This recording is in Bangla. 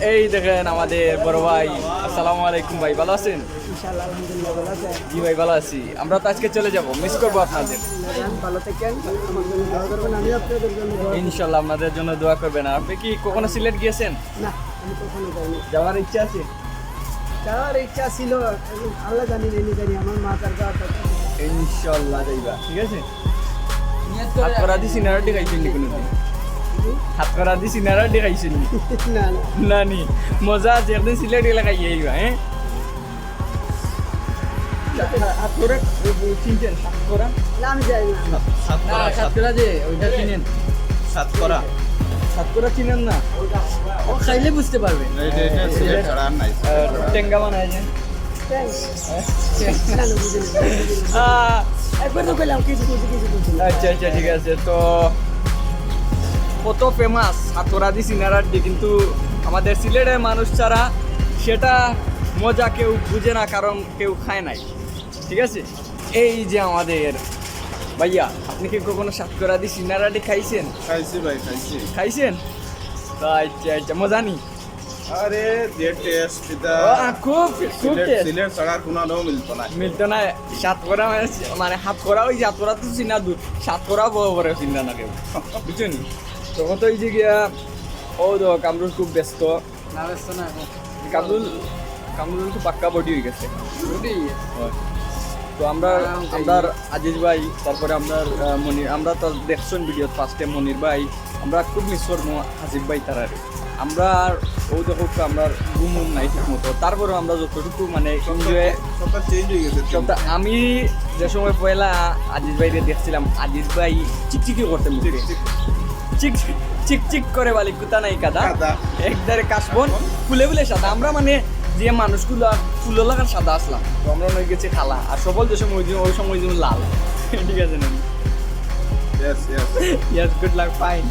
এই দেখেন আমাদের বড় ভাই। আসসালামু আলাইকুম ভাই ভালো আছেন? জি ভাই ভালো আছি। আমরা তো আজকে চলে যাব মিস করব আপনাদের। ইনশাল্লাহ আপনাদের জন্য দোয়া করবেন। আপনি কি কখনো সিলেট গিয়েছেন? যাওয়ার ইচ্ছা আছে? যাওয়ার ইচ্ছা ছিল আল্লাহ জানি জানি আমার মা তার ইনশাল্লাহ যাইবা ঠিক আছে? হাত করা দি সিনারা দেখাইছেন নি কোনোদিন? হাত করা দি সিনারা দেখাইছেন নি। না মজা আছে একদিন সিলেট গেলে আইবা হ্যাঁ হাত করে চিনছেন হাত করা আমি যাই না। না সাতকরা যে ওইটা চিনেন। সাতকরা সাতকরা চিনেন না? ও খাইলে বুঝতে পারবেন টেঙ্গা বানায় যে। Thanks. না না বুঝিনি বুঝিনি। আহ, একবার তো কইলাম কিছু কিছু কিছু কিছু। আচ্ছা আচ্ছা ঠিক আছে তো কত ফেমাস হাতরাদি সিনারাড্ডি কিন্তু আমাদের সিলেটের মানুষ ছাড়া সেটা মজা কেউ বুঝে না কারণ কেউ খায় নাই। ঠিক আছে? এই যে আমাদের ভাইয়া আপনি কি কখনো সাতকরাদি সিনারাডি খাইছেন? খাইছি ভাই খাইছি। খাইছেন? আচ্ছা আচ্ছা মজা নি। আরে যে টেস্ট এটা। খুব খুব সিলেট। ছাড়া কোনো মিলতো না। মিলতো না সাত করা মানে মানে হাত করা ওই সাতকরা তো চিনা দূর সাত করা বড় বড় চিন্তা না কেউ। বুঝছ নি তখন তো এই যে গিয়া ও তো কামরুল খুব ব্যস্ত। না ব্যস্ত না কামরুল কামরুল খুব পাক্কা বডি হয়ে গেছে। হয়। তো আমরা আমরা আজিজ ভাই তারপরে আমরা মনির আমরা তো দেখছেন ভিডিও ফার্স্টে মনির ভাই। আমরা খুব মিস করব হাজিব ভাই তারা আমরা ও দেখো আমরা ঘুমুম নাই ঠিক মতো তারপরে আমরা যতটুকু মানে চেঞ্জ হয়ে গেছে আমি যে সময় পয়লা আজিজ ভাইকে দেখছিলাম আজিজ ভাই চিকচিকি করতে মুখে। চিক চিক চিক করে বালি কুতা নাই কাদা। কাদা। একদারে কাশবন ফুলে ফুলে সাদা। আমরা মানে যে মানুষগুলো ফুল লাগার সাদা আসলাম। তো আমরা নই গেছি খালা। আর সবল যে সময় ওই ওই সময় যেমন লাল। ঠিক আছে না yes yes yes good luck fine